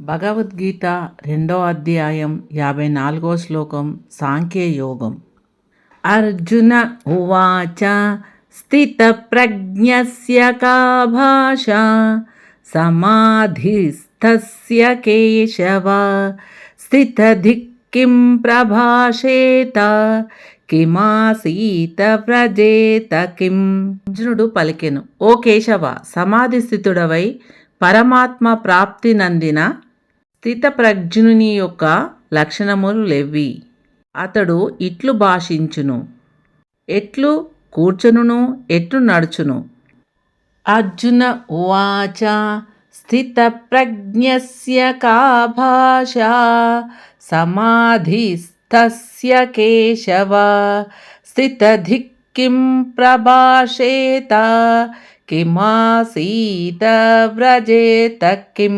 భగవద్గీత రెండో అధ్యాయం యాభై నాలుగో శ్లోకం సాంఖ్యయోగం. అర్జున ఉవాచ స్థితప్రజ్ఞస్య కా భాష సమాధిస్థస్య కేశవ స్థితధిక్కిం ప్రభాషేత కిమాసీత వ్రజేత కిం. అర్జునుడు పలికెను ఓ కేశవ సమాధి స్థితుడవై పరమాత్మ ప్రాప్తి నందిన స్థితప్రజ్ఞుని యొక్క లక్షణములు లెవ్వి అతడు ఇట్లు భాషించును ఎట్లు కూర్చును ఎట్లు నడుచును. అర్జున ఉవాచ స్థితప్రజ్ఞస్య కా భాష సమాధిస్థస్య కేశవ స్థితధిక్ కిం ప్రభాషేత కిమాసీత వ్రజేత కిం.